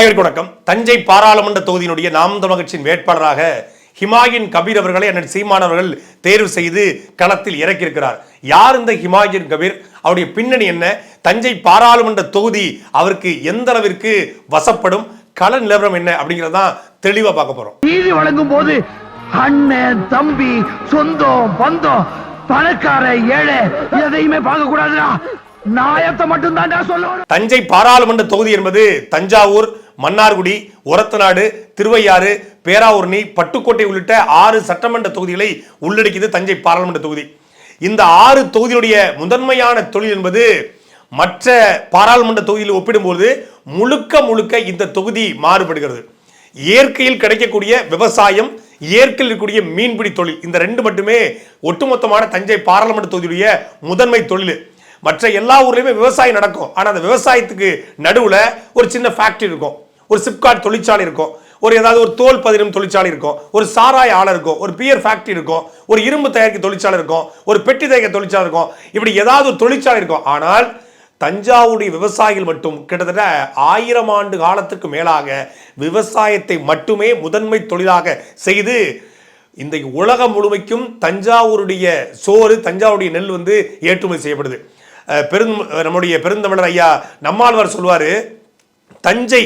அனைவருக்கும் வணக்கம். தஞ்சை பாராளுமன்ற தொகுதியினுடைய நாம் தமிழர் கட்சியின் வேட்பாளராக ஹிமாயின் கபீர் அவர்களை அண்ணன் சீமான் அவர்கள் தேர்வு செய்து களத்தில் இறக்கியிருக்கிறார். யார் இந்த ஹிமாயின் கபீர்? அவருடைய பின்னணி என்ன? தஞ்சை பாராளுமன்ற தொகுதி அவருக்கு எந்த அளவிற்கு வசப்படும்? கள நிலவரம் என்ன அப்படிங்கறதான் தெளிவா பார்க்க போறோம். நீதி வழங்கும் போது அண்ணன் தம்பி சொந்தம் பந்தம் பணக்கார ஏழை எதையுமே பார்க்க கூடாதுடா நாயத்தை மட்டும் தான்டா சொல்லணும். தஞ்சை பாராளுமன்ற தொகுதி என்பது தஞ்சாவூர் மன்னார்குடி ஒரத்தநாடு திருவையாறு பேராவூர்ணி பட்டுக்கோட்டை உள்ளிட்ட ஆறு சட்டமன்ற தொகுதிகளை உள்ளடக்கியது தஞ்சை பாராளுமன்ற தொகுதி. இந்த ஆறு தொகுதியுடைய முதன்மையான தொழில் என்பது மற்ற பாராளுமன்ற தொகுதியில் ஒப்பிடும்போது முழுக்க முழுக்க இந்த தொகுதி மாறுபடுகிறது. இயற்கையில் கிடைக்கக்கூடிய விவசாயம் இயற்கையில் இருக்கக்கூடிய மீன்பிடி தொழில் இந்த ரெண்டு மட்டுமே ஒட்டுமொத்தமான தஞ்சை பாராளுமன்ற தொகுதியுடைய முதன்மை தொழில். மற்ற எல்லா ஊர்லேயுமே விவசாயம் நடக்கும். ஆனால் அந்த விவசாயத்துக்கு நடுவில் ஒரு சின்ன ஃபேக்ட்ரி இருக்கும். ஒரு சிப்காட் தொழிற்சாலை இருக்கும். ஒரு ஏதாவது ஒரு தோல் பதினும் தொழிற்சாலை இருக்கும். ஒரு சாராய ஆலை இருக்கும். ஒரு பியர் ஃபேக்டரி இருக்கும். ஒரு இரும்பு தயாரிக்க தொழிற்சாலை இருக்கும். ஒரு பெட்டி தயாரிக்க தொழிற்சாலை இருக்கும். இப்படி ஏதாவது ஒரு தொழிற்சாலை இருக்கும். ஆனால் தஞ்சாவூருடைய விவசாயிகள் மட்டும் கிட்டத்தட்ட ஆயிரம் ஆண்டு காலத்துக்கு மேலாக விவசாயத்தை மட்டுமே முதன்மை தொழிலாக செய்து இந்த உலகம் முழுமைக்கும் தஞ்சாவூருடைய சோறு தஞ்சாவூருடைய நெல் வந்து ஏற்றுமதி செய்யப்படுது. அஹ் பெரும் நம்முடைய பெருந்தமிழர் ஐயா நம்மாழ்வார் சொல்வார் தஞ்சை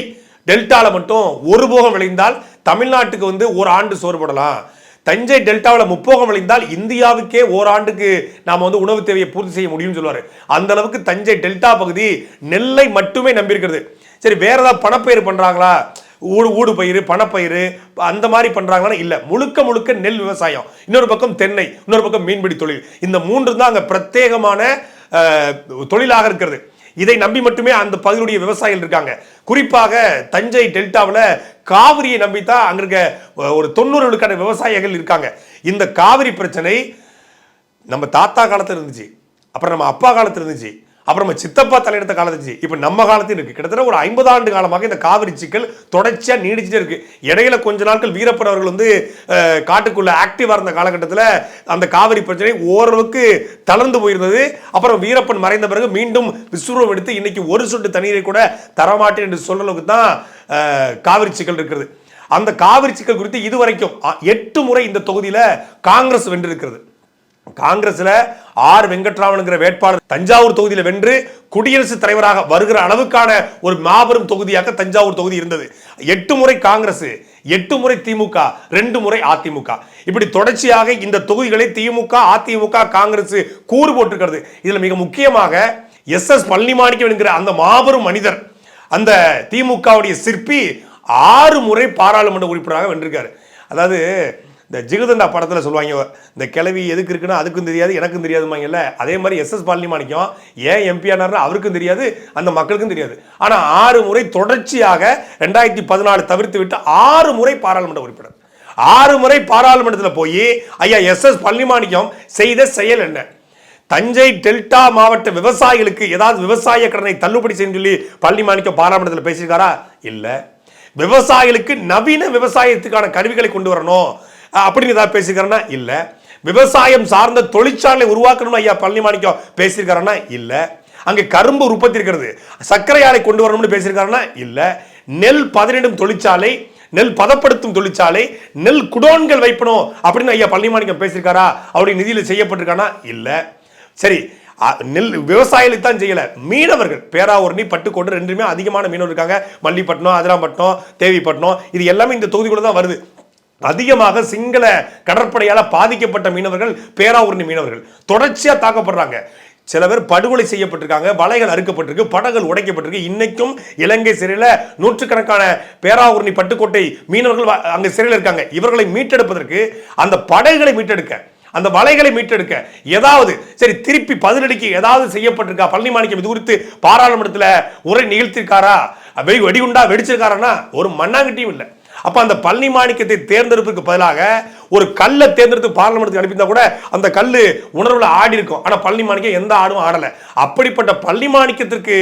டெல்டாவில் மட்டும் ஒரு போகம் விளைந்தால் தமிழ்நாட்டுக்கு வந்து ஒரு ஆண்டு சோறுபடலாம் தஞ்சை டெல்டாவில் முப்போகம் விளைந்தால் இந்தியாவுக்கே ஓராண்டுக்கு நாம் வந்து உணவு தேவையை பூர்த்தி செய்ய முடியும்னு சொல்லுவார். அந்த அளவுக்கு தஞ்சை டெல்டா பகுதி நெல்லை மட்டுமே நம்பியிருக்கிறது சரி வேற ஏதாவது பணப்பயிர் பண்ணுறாங்களா ஊடு ஊடு பயிர் பணப்பயிர் அந்த மாதிரி பண்ணுறாங்களான்னு இல்லை. முழுக்க முழுக்க நெல் விவசாயம். இன்னொரு பக்கம் தென்னை இன்னொரு பக்கம் மீன்பிடி தொழில். இந்த மூன்று தான் அங்கே பிரத்யேகமான தொழிலாக இருக்கிறது. இதை நம்பி மட்டுமே அந்த பகுதியுடைய விவசாயிகள் இருக்காங்க. குறிப்பாக தஞ்சை டெல்டாவில் காவிரியை நம்பித்தான் அங்க இருக்க ஒரு தொண்ணூறு விழுக்கான விவசாயிகள் இருக்காங்க. இந்த காவிரி பிரச்சனை நம்ம தாத்தா காலத்தில் இருந்துச்சு. அப்புறம் நம்ம அப்பா காலத்தில் இருந்துச்சு. அப்புறம் நம்ம சித்தப்பா தலையெடுத்த காலத்துச்சு இப்போ நம்ம காலத்தையும் இருக்குது கிட்டத்தட்ட ஒரு ஐம்பது ஆண்டு காலமாக இந்த காவிரி சிக்கல் தொடர்ச்சியாக நீடிச்சுட்டே இருக்குது இடையில கொஞ்ச நாட்கள் வீரப்பன் அவர்கள் வந்து காட்டுக்குள்ளே ஆக்டிவாக இருந்த காலகட்டத்தில் அந்த காவிரி பிரச்சனை ஓரளவுக்கு தளர்ந்து போயிருந்தது. அப்புறம் வீரப்பன் மறைந்த பிறகு மீண்டும் விஸ்வரூபம் எடுத்து இன்னைக்கு ஒரு சொட்டு தண்ணீரை கூட தரமாட்டேன் என்று சொல்ற அளவுக்கு தான் காவிரி சிக்கல் இருக்கிறது. அந்த காவிரி சிக்கல் குறித்து இதுவரைக்கும் எட்டு முறை இந்த தொகுதியில் காங்கிரஸ் வென்றிருக்கிறது. காங்கிரஸ்ல ஆர் வெங்கட்ராமனுங்கிற வேட்பாளர் தஞ்சாவூர் தொகுதியில் வென்று குடியரசுத் தலைவராக வருகிற அளவுக்கான ஒரு மாபெரும் தொகுதியாக தஞ்சாவூர் தொகுதி இருந்தது. எட்டு முறை காங்கிரஸ் எட்டு முறை திமுக ரெண்டு முறை அதிமுக. இப்படி தொடர்ச்சியாக இந்த தொகுதிகளை திமுக அதிமுக காங்கிரஸ் கூறு போட்டிருக்கிறது. இதுல மிக முக்கியமாக எஸ் எஸ் பழனிமாணிக்கம் என்கிற அந்த மாபெரும் மனிதர் அந்த திமுகவுடைய சிற்பி ஆறு முறை பாராளுமன்ற உறுப்பினராக வென்றிருக்காரு. அதாவது இந்த ஜிகதண்டா படத்தில் சொல்லுவாங்க இந்த கிளவி எதுக்கு இருக்குன்னா அதுக்கும் தெரியாது எனக்கும் தெரியாதுமாங்கல்ல அதே மாதிரி எஸ் எஸ் பழனிமாணிக்கம் ஏன் எம்பி அவருக்கும் தெரியாது அந்த மக்களுக்கும் தெரியாது. ஆனால் ஆறு முறை தொடர்ச்சியாக ரெண்டாயிரத்தி பதினாலு தவிர்த்து விட்டு ஆறு முறை பாராளுமன்ற உறுப்பினர். ஆறு முறை பாராளுமன்றத்தில் போய் ஐயா எஸ் எஸ் பழனிமாணிக்கம் செய்த செயல் என்ன? தஞ்சை டெல்டா மாவட்ட விவசாயிகளுக்கு ஏதாவது விவசாய கடனை தள்ளுபடி செய்யும் சொல்லி பழனிமாணிக்கம் பாராளுமன்றத்தில் பேசியிருக்காரா? இல்ல. விவசாயிகளுக்கு நவீன விவசாயத்துக்கான கருவிகளை கொண்டு வரணும். அப்படின்னு ஏதாவது பேசியிருக்காருன்னா இல்லை. விவசாயம் சார்ந்த தொழிற்சாலை உருவாக்கணும்னு ஐயா பழனிமாணிக்கம் பேசியிருக்காருன்னா இல்லை. அங்கே கரும்பு உற்பத்தி இருக்கிறது சர்க்கரை ஆலை கொண்டு வரணும்னு பேசியிருக்காருன்னா இல்லை. நெல் பதனிடும் தொழிற்சாலை நெல் பதப்படுத்தும் தொழிற்சாலை நெல் குடோன்கள் வைப்பணும் அப்படின்னு ஐயா பழனிமாணிக்கம் பேசியிருக்காரா? அவருடைய நிதியில் செய்யப்பட்டிருக்கானா? இல்லை. சரி நெல் விவசாயிகளுக்கு தான் செய்யலை. மீனவர்கள் பேராவூரணி பட்டுக்கோட்டு ரெண்டுமே அதிகமான மீனவர் இருக்காங்க. மல்லிப்பட்டினம் அதிராம்பட்டினம் தேவிப்பட்டினம் இது எல்லாமே இந்த தொகுதிக்குள்ள தான் வருது. அதிகமாக சிங்கள கடற்படையால் பாதிக்கப்பட்ட மீனவர்கள் பேராவூரணி மீனவர்கள். தொடர்ச்சியாக தாக்கப்படுறாங்க. சில பேர் படுகொலை செய்யப்பட்டிருக்காங்க வலைகள் அறுக்கப்பட்டிருக்கு படகுகள் உடைக்கப்பட்டிருக்கு. இன்னைக்கும் இலங்கை சிறையில் நூற்றுக்கணக்கான பேராவூரணி பட்டுக்கோட்டை மீனவர்கள் அங்கே சிறையில் இருக்காங்க. இவர்களை மீட்டெடுப்பதற்கு அந்த படகுகளை மீட்டெடுக்க அந்த வலைகளை மீட்டெடுக்க ஏதாவது சரி திருப்பி பதிலடிக்கு ஏதாவது செய்யப்பட்டிருக்கா? பழனிமாணிக்கம் இது குறித்து பாராளுமன்றத்தில் உரை நிகழ்த்திருக்காரா வெடி வெடிகுண்டா வெடிச்சிருக்காரான்னா ஒரு மண்ணாங்கட்டியும் இல்லை. அப்ப அந்த பழனி மாணிக்கத்தை தேர்ந்தெடுப்பதற்கு பதிலாக ஒரு கல்லை தேர்ந்தெடுத்து பார்லிமெண்ட்டுக்கு அனுப்பியிருந்தா கூட அந்த கல்லு உணர்வுல ஆடி இருக்கும். ஆனால் பழனி மாணிக்கம் எந்த ஆடும் ஆடலை. அப்படிப்பட்ட பழனி மாணிக்கத்திற்கு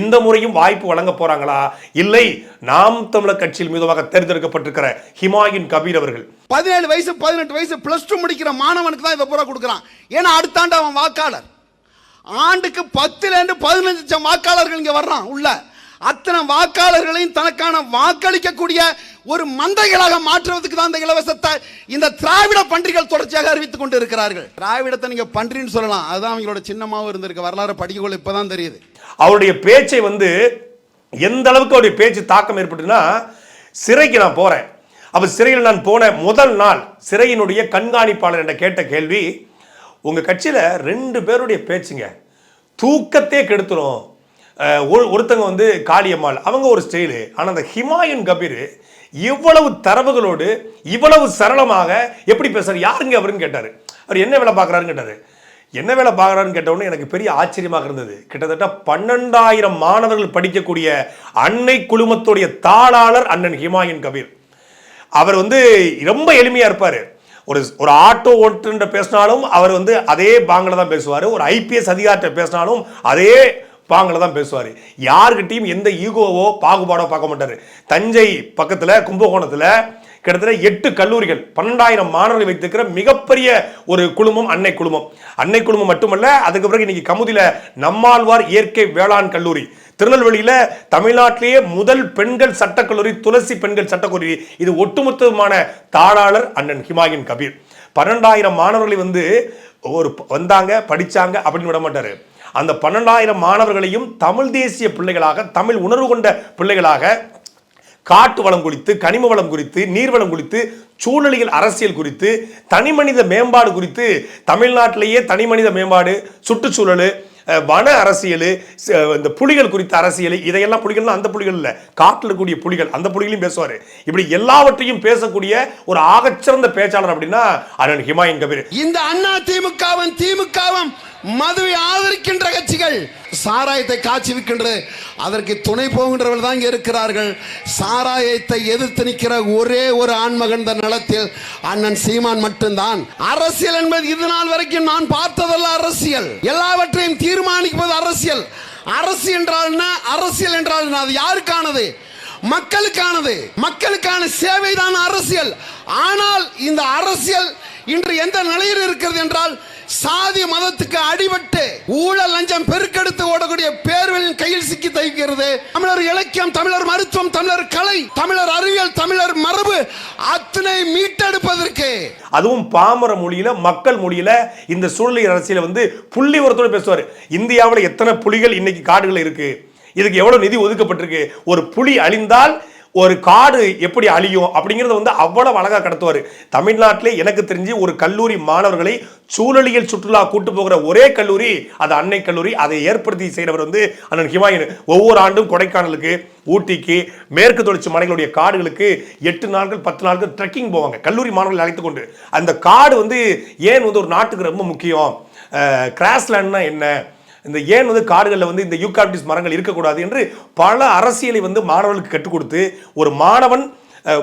இந்த முறையும் வாய்ப்பு வழங்க போறாங்களா? இல்லை நாம் தமிழர் கட்சியில் மீதுவாக தேர்ந்தெடுக்கப்பட்டிருக்கிற ஹிமாயின் கபீர் அவர்கள். பதினேழு வயசு பதினெட்டு வயசு பிளஸ் டூ முடிக்கிற மாணவனுக்கு தான் இதை பூரா கொடுக்குறான். ஏன்னா அடுத்த ஆண்டு அவன் வாக்காளர். ஆண்டுக்கு பத்துலேருந்து பதினஞ்சு லட்சம் வாக்காளர்கள் இங்க வர்றான் உள்ள. அத்தனை வாக்காளர்களையும் தனக்கான வாக்களிக்கக்கூடிய ஒரு மந்தைகளாக மாற்றுவதற்கு தான் இந்த இலவசத்தை இந்த திராவிட பன்றிகள் தொடர்ச்சியாக அறிவித்துக் கொண்டு இருக்கிறார்கள் திராவிடத்தை நீங்க பன்றின்னு சொல்லலாம். அதுதான் அவங்களோட சின்னமாவும் இருந்திருக்கு. வரலாறு படிக்கக்குள்ள இப்பதான் தெரியுது. அவருடைய பேச்சை வந்து எந்த அளவுக்கு அவருடைய பேச்சு தாக்கம் ஏற்பட்டுன்னா சிறைக்கு நான் போறேன். அப்ப சிறையில் நான் போன முதல் நாள் சிறையினுடைய கண்காணிப்பாளர் என்ற கேட்ட கேள்வி உங்க கட்சியில ரெண்டு பேருடைய பேச்சுங்க. தூக்கத்தையே கெடுத்துரும். ஒரு- ஒருத்தங்க வந்து காளியம்மாள் அவங்க ஒரு ஸ்டைலு. ஆனால் அந்த ஹிமாயுன் கபீர் இவ்வளவு தரவுகளோடு இவ்வளவு சரளமாக எப்படி பேசுகிறார் யாருங்க அவருன்னு கேட்டார். அவர் என்ன வேலை பார்க்குறாருன்னு கேட்டார். என்ன வேலை பார்க்குறாருன்னு கேட்டவுடனே எனக்கு பெரிய ஆச்சரியமாக இருந்தது. கிட்டத்தட்ட பன்னெண்டாயிரம் மாணவர்கள் படிக்கக்கூடிய அன்னை குழுமத்துடைய தாளாளர் அண்ணன் ஹிமாயன் கபீர். அவர் வந்து ரொம்ப எளிமையாக இருப்பார். ஒரு ஒரு ஆட்டோ ஓட்டுன்ற பேசினாலும் அவர் வந்து அதே பாங்கில் தான் பேசுவார். ஒரு ஐபிஎஸ் அதிகாரிட்ட பேசினாலும் அதே பாங்கில் தான் பேசுவார். யாருக்கிட்டையும் எந்த ஈகோவோ பாகுபாடோ பார்க்க மாட்டார். தஞ்சை பக்கத்தில் கும்பகோணத்தில் கிட்டத்தட்ட எட்டு கல்லூரிகள் பன்னெண்டாயிரம் மாணவர்களை வைத்திருக்கிற மிகப்பெரிய ஒரு குழுமம் அன்னை குழுமம். அன்னை குழுமம் மட்டுமல்ல அதுக்கு பிறகு இன்னைக்கு கமுதியில் நம்மாழ்வார் இயற்கை வேளாண் கல்லூரி. திருநெல்வேலியில் தமிழ்நாட்டிலேயே முதல் பெண்கள் சட்டக்கல்லூரி துளசி பெண்கள் சட்டக்கல்லூரி. இது ஒட்டுமொத்தமான தாளாளர் அண்ணன் ஹிமாயின் கபீர். பன்னெண்டாயிரம் மாணவர்களை வந்து ஒரு வந்தாங்க படித்தாங்க அப்படின்னு விட மாட்டார். அந்த பன்னெண்டாயிரம் மாணவர்களையும் தமிழ் தேசிய பிள்ளைகளாக தமிழ் உணர்வு கொண்ட பிள்ளைகளாக காட்டு வளம் குறித்து கனிம வளம் குறித்து நீர்வளம் குறித்து சூழலியல் அரசியல் குறித்து தனிமனித மேம்பாடு குறித்து தமிழ்நாட்டிலேயே தனிமனித மேம்பாடு சுற்றுச்சூழல் வன அரசியல் இந்த புலிகள் குறித்த அரசியல் இதையெல்லாம் புலிகள்னா அந்த புலிகள் இல்லை. காட்டில் இருக்கக்கூடிய புலிகள் அந்த புலிகளையும் பேசுவார். இப்படி எல்லாவற்றையும் பேசக்கூடிய ஒரு ஆகச்சிறந்த பேச்சாளர் அப்படின்னா அண்ணன் ஹிமாயின் கபீர். இந்த அண்ணா திமுகவும் திமுகவும் மதுவை ஆதரிக்கின்ற கட்சிகள் சாராயத்தை காட்சி விற்கின்றது அதற்கு துணை போகின்றவர்கள் தான் இங்கே இருக்கிறார்கள். சாராயத்தை எதிர்த்து நிற்கிற ஒரே ஒரு ஆண்மகன் இந்த நிலத்தில் அண்ணன் சீமான் மட்டும்தான். அரசியல் என்பது இது நாள் வரைக்கும் நான் பார்த்ததல்ல அரசியல். எல்லாவற்றையும் தீர்மானிப்பது அரசியல். அரசு என்றால் என்ன? அரசியல் என்றால் என்ன? அது யாருக்கானது? மக்களுக்கானது. மக்களுக்கான சேவை தான் அரசியல். ஆனால் இந்த அரசியல் இன்று எந்த நிலையில் இருக்கிறது என்றால் சாதி மதத்துக்கு அடிபட்டு ஊழல் லஞ்சம் பெருக்கெடுத்து ஓடக்கூடிய பேர்களின் கையில் சிக்கி தவிக்கிறது. தமிழர் இலக்கியம் தமிழர் மருத்துவம் தமிழர் கலை தமிழர் அறிவியல் தமிழர் மரபு அத்தனை மீட்டெடுப்பதற்கு. அதுவும் பாமர மொழியில மக்கள் மொழியில இந்த சூழ்நிலை அரசியல வந்து புள்ளி உரத்தோட பேசுவார். இந்தியாவில் எத்தனை புலிகள் இன்னைக்கு காடுகள் இருக்கு? இதுக்கு எவ்வளவு நிதி ஒதுக்கப்பட்டிருக்கு? ஒரு புலி அழிந்தால் ஒரு காடு எப்படி அழியும் அப்படிங்கிறத வந்து அவ்வளவு அழகாக கடத்துவார். தமிழ்நாட்டிலே எனக்கு தெரிஞ்சு ஒரு கல்லூரி மாணவர்களை சூழலியல் சுற்றுலா கூட்டு போகிற ஒரே கல்லூரி அது அன்னை கல்லூரி. அதை ஏற்படுத்தி செய்கிறவர் வந்து அண்ணன் ஹிமாயன். ஒவ்வொரு ஆண்டும் கொடைக்கானலுக்கு ஊட்டிக்கு மேற்கு தொடர்ச்சி மலைகளுடைய காடுகளுக்கு எட்டு நாட்கள் பத்து நாட்கள் ட்ரெக்கிங் போவாங்க. கல்லூரி மாணவர்கள் அழைத்து கொண்டு. அந்த காடு வந்து ஏன் வந்து ஒரு நாட்டுக்கு ரொம்ப முக்கியம்? கிராஸ்லேண்ட்னா என்ன? இந்த ஏன் வந்து காடுகளில் வந்து இந்த யூகாப்டிஸ் மரங்கள் இருக்கக்கூடாது என்று பல அரசியலை வந்து மாணவர்களுக்கு கற்றுக் கொடுத்து ஒரு மாணவன்